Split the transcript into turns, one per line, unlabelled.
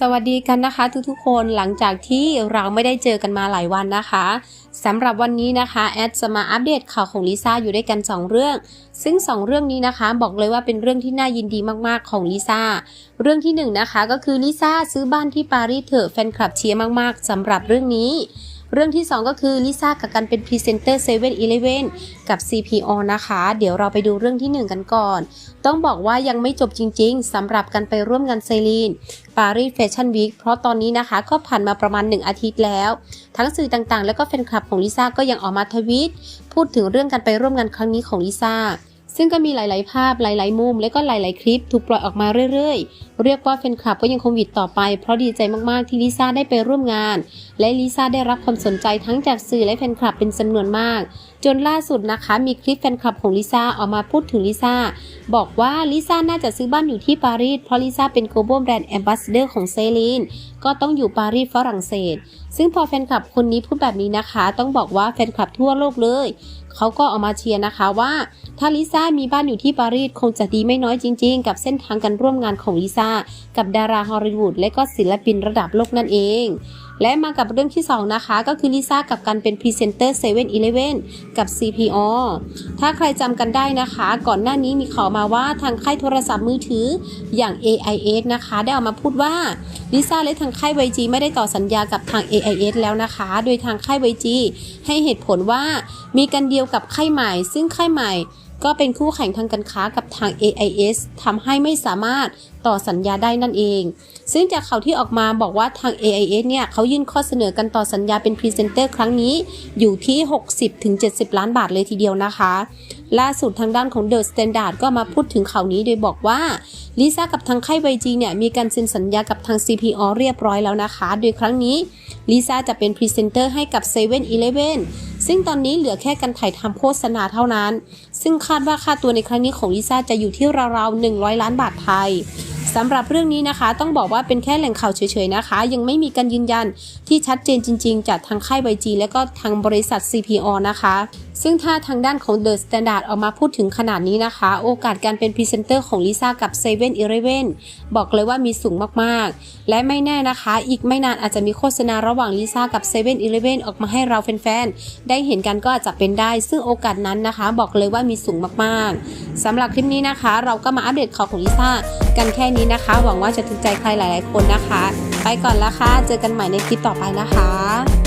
สวัสดีกันนะคะทุกๆคนหลังจากที่เราไม่ได้เจอกันมาหลายวันนะคะสำหรับวันนี้นะคะแอดจะมาอัปเดตข่าวของลิซ่าอยู่ด้วยกัน 2 เรื่อง ซึ่ง 2 เรื่องนี้นะคะ บอกเลยว่าเป็นเรื่องที่น่ายินดีมากๆของลิซ่าเรื่องที่1นงนะคะก็คือลิซ่าซื้อบ้านที่ปารีสเถอะแฟนคลับเชียร์มากๆสำหรับเรื่องนี้ เรื่องที่ 2 ก็คือลิซ่ากับกันเป็นพรีเซนเตอร์เซเว่นอีเลเว่นกับ CPO นะคะ เดี๋ยวเราไปดูเรื่องที่ 1 กันก่อน ต้องบอกว่ายังไม่จบจริง ๆสำหรับกันไปร่วมงานเซรีนปารีสแฟชั่นวีคเพราะตอนนี้นะคะก็ผ่านมาประมาณ 1 อาทิตย์แล้ว ทั้งสื่อต่างๆ แล้วก็แฟนคลับของลิซ่าก็ยังออกมาทวีตพูดถึงเรื่องการไปร่วมงานครั้งนี้ของลิซ่า ซึ่งก็มีหลาย ๆ ภาพหลาย ๆ มุม และก็หลาย ๆ คลิปถูกปล่อยออกมาเรื่อย ๆ เรียกว่าแฟนคลับก็ยังคงหวิดต่อไป เพราะดีใจมาก ๆ ที่ลิซ่าได้ไปร่วมงาน และลิซ่าได้รับความสนใจทั้งจากสื่อและแฟนคลับเป็นจำนวนมาก จนล่าสุดนะคะมีคลิปแฟนคลับของลิซ่าออกมาพูดถึงลิซ่าบอกว่าลิซ่าน่าจะซื้อบ้านอยู่ที่ปารีสเพราะลิซ่าเป็น global brand ambassador ของเซรีนก็ต้องอยู่ปารีสฝรั่งเศส ซึ่งพอแฟนคลับคนนี้พูดแบบนี้นะคะ ต้องบอกว่าแฟนคลับทั่วโลกเลยเขาก็ออกมาเชียร์นะคะว่า ถ้าลิซ่ามีบ้านอยู่ที่ปารีสคงจะดีไม่น้อยจริง ๆ กับเส้นทางการร่วมงานของลิซ่ากับดาราฮอลลีวูดและก็ศิลปินระดับโลกนั่นเอง และมากับเรื่องที่ 2 นะคะ ก็คือลิซ่ากับการเป็นพรีเซนเตอร์7 e เ e ่ e อกับ CPO ถ้าใครจำกันได้นะคะ ก่อนหน้านี้มีข่าวมาว่าทางค่ายโทรศัพท์มือถืออย่าง AIS นะคะ ได้ออกมาพูดว่าลิซ่าและทางค่าย YG ไม่ได้ต่อสัญญากับทาง AIS แล้วนะคะ โดยทางค่าย YG ให้เหตุผลว่ามีกันเดียวกับค่ายใหม่ ซึ่งค่ายใหม่ ก็เป็นคู่แข่งทางการค้ากับทาง AIS ทำให้ไม่สามารถต่อสัญญาได้นั่นเอง ซึ่งจากข่าวที่ออกมาบอกว่าทาง AIS เนี่ยเขายื่นข้อเสนอกันต่อสัญญาเป็นพรีเซนเตอร์ครั้งนี้อยู่ที่ 60-70 ล้านบาทเลยทีเดียวนะคะ ล่าสุดทางด้านของ The Standard ก็มาพูดถึงข่าวนี้โดยบอกว่าลิซ่ากับทางค่าย YG เนี่ยมีการเซ็นสัญญากับทาง CPO เรียบร้อยแล้วนะคะ โดยครั้งนี้ลิซ่าจะเป็นพรีเซนเตอร์ให้กับ7 e เ e ่ e ซึ่งตอนนี้เหลือแค่การถ่ายทำโฆษณาเท่านั้น ซึ่งคาดว่าค่าตัวในครั้งนี้ของลิซ่าจะอยู่ที่ราวๆ100 ล้านบาทไทย สำหรับเรื่องนี้นะคะต้องบอกว่าเป็นแค่แหล่งข่าวเฉยๆนะคะ ยังไม่มีการยืนยันที่ชัดเจนจริงๆ จากทางค่าย YG และก็ทางบริษัท CPO นะคะ ซึ่งถ้าทางด้านของ The Standard ออกมาพูดถึงขนาดนี้นะคะ โอกาสการเป็นพรีเซนเตอร์ของลิซ่ากับ7 e เ e ่ e อบอกเลยว่ามีสูงมากๆ และไม่แน่นะคะ อีกไม่นานอาจจะมีโฆษณาระหว่างลิซ่ากับ7 e เ e ่ e ออกมาให้เราแฟนๆได้เห็นกันก็อาจจะเป็นได้ ซึ่งโอกาสนั้นนะคะ บอกเลยว่ามีสูงมากๆสำหรับคลิปนี้นะคะ เราก็มาอัปเดตข่าวของลิซ่ากันแค่นี้นะคะ หวังว่าจะถูกใจใครหลาย ๆ คนนะคะ ไปก่อนละค่ะเจอกันใหม่ในคลิปต่อไปนะคะ